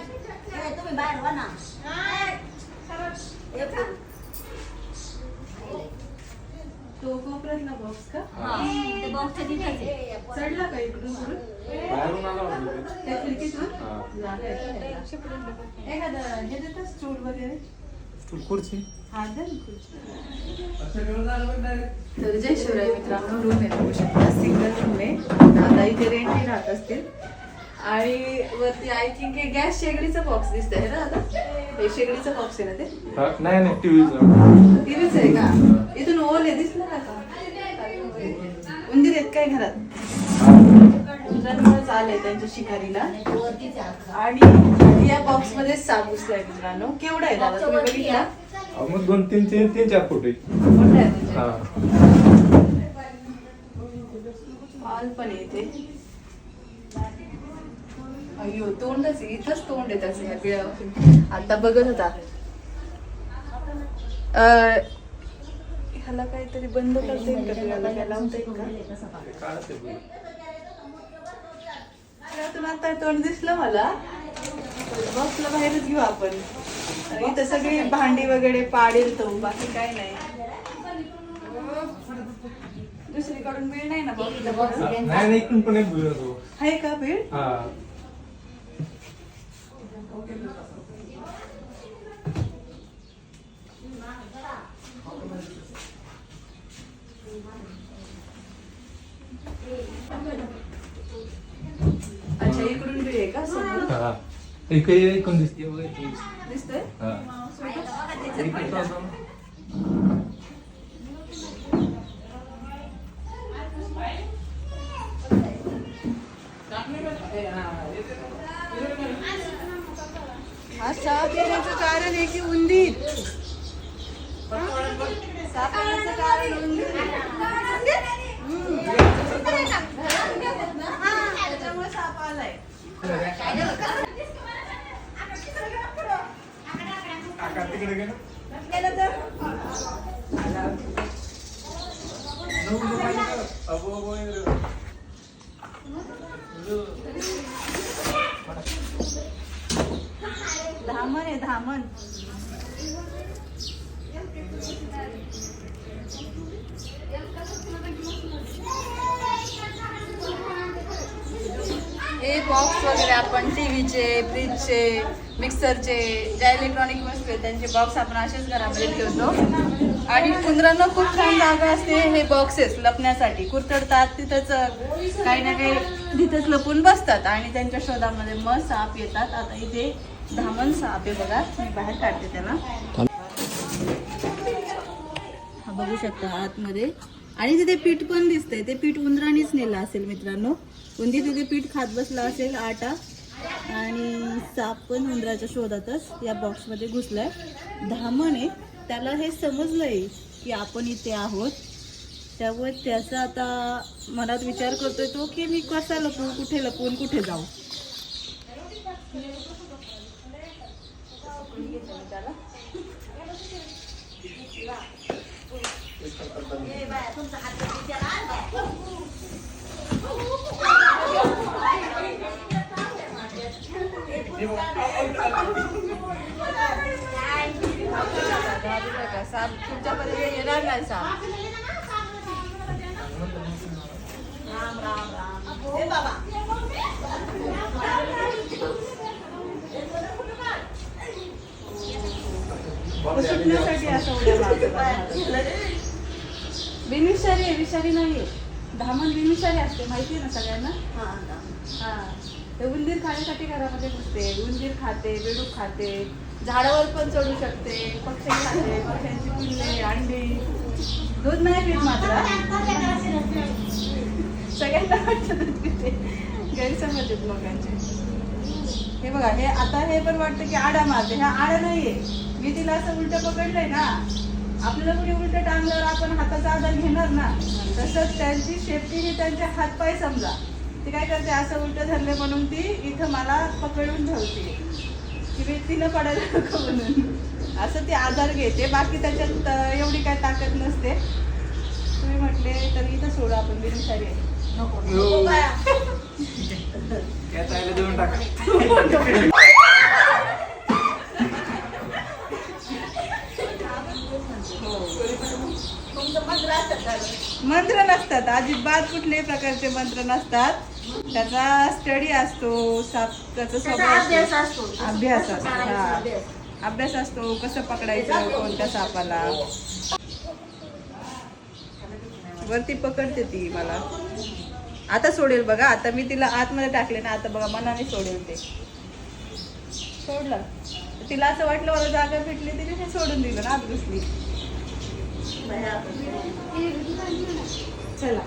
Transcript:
तुम्ही बाहेर ना तो कोपऱ्यातला बॉक्स का तिथेच आहे. चढला का इकडून बाहेरून आला वाटतं ते. त्या खिडकीतून? एखादं हे देतात स्टूल वगैरे स्टूल खुर्ची? हा. तर जय शिवराय मित्रांनो रूम आहे बघू शकता सिंगल रूम आहे. आता इथे रेंटने राहत असतील. आणि वरती आय थिंक हे गॅस शेगडीचा बॉक्स दिसतंय ना आता हे शेगडीचा बॉक्स आहे ना ते? नाही नाही टीव्ही टीव्हीच आहे का? इथून ओल आहे दिसलं ना का उंदीर आहेत काय घरात? त्यांच्या शिकारीला. आहे. आणि या बॉक्समध्ये साप घुसलाय मित्रांनो. केवढा आहे दादा? तुम्ही बघितला? मग दोन तीन तीन तीन चार फूट. आहे आहे म्हणजे. हा. पण आहे अय्यो तोंडच आहे. इथंच तोंड आहे बिळावर. आता बघत होता. अं, ह्याला काहीतरी बंद करता येईल का? लावता येईल का? बघ. त्यातून आता तोंड दिसलं मला. बॉक्सला बाहेरच घेऊ आपण. इथं सगळी भांडी वगैरे पाडेल तो बाकी काय नाही. दुसरीकडून बीळ नाही ना box आहे. का बीळ हा. अच्छा इकडून आहे का समोर हा. एक एकूण दिसते बघा दिसते. दिसतंय? हा. इकडे तो हा साप येण्याचं कारण आहे की उंदीर. साप येण्याचं कारण उंदीर. हम्म. साप आलाय आहे धामन हे बॉक्स वगैरे आपण टी व्हीचे फ्रीजचे मिक्सरचे ज्या इलेक्ट्रॉनिक वस्तू आहेत त्यांचे बॉक्स आपण असेच घरामध्ये ठेवतो. आणि कुंदरांना खूप छान जागा असते. हे बॉक्सेस लपण्यासाठी. कुरतडतात तिथंच काही ना काही तिथंच लपून बसतात. आणि त्यांच्या शोधामध्ये मग साप येतात. आता इथे धामण साप आहे बघा. मी बाहेर काढते त्याला. हा बघू शकता आतमध्ये. आणि तिथे पीठ पण दिसतंय. ते पीठ उंदरानेच नेलं असेल मित्रांनो. उंदीर तिथे पीठ खात बसला असेल आटा आणि साप पण उंदराच्या शोधातच या बॉक्समध्ये घुसलाय. धामण आहे. त्याला हे समजलंय की आपण इथे आहोत. त्यामुळे त्याचा आता मनात विचार करतोय तो की मी कसा लपवू कुठे लपवून कुठे जाऊ? त्याला साप तुमच्यापर्यंत येणार नाही साप राम राम राम हे बाबा तो सुटण्यासाठी असं उड्या मारतो. बिनविषारी आहे विषारी नाहीये धामण बिनविषारी असते माहिती आहे ना सगळ्यांना? हा ते उंदीर खाण्यासाठी घरामध्ये घुसते उंदीर खाते बेडूक खाते झाडावर पण चढू शकते पक्षी खाते पक्ष्यांची पिल्ले अंडी. दूध नाही पीत मात्र. सगळ्यांना वाटतं दूध पिते. गैरसमज आहेत लोकांचे. हे बघा हे आता हे पण वाटतं की आडा मारते. ह्या आडा नाहीये. मी तिला असं उलट पकडलंय ना आपल्याला कुणी उलट टांगल्यावर आपण हाताचा आधार घेणार ना. तसंच त्यांची सेफ्टी ही त्यांचे हातपाय समजा. ती काय करते असं उलट धरले म्हणून ती इथं मला पकडून ठेवते. की मी तिनं पडायला नको म्हणून. असं ती आधार घेते. बाकी त्याच्यात एवढी काय ताकद नसते. तुम्ही म्हटले तर इथं सोडू आपण आहे हो. काय? देऊन टाका. मंत्र नसतात. अजिबात कुठल्याही प्रकारचे मंत्र नसतात. त्याचा स्टडी असतो. त्याचा स्वभाव अभ्यास असतो. अभ्यास कसं असतो हा. अभ्यास. असतो. कसं पकडायचं? कोणत्या सापाला? वरती पकडते ती मला. आता सोडेल बघा. आता मी तिला आतमध्ये टाकले ना आता बघा मनाने सोडेल ते. सोडलं. तिला असं वाटलं मला जागा भेटली तिने सोडून दिलं ना आत घुसली चला.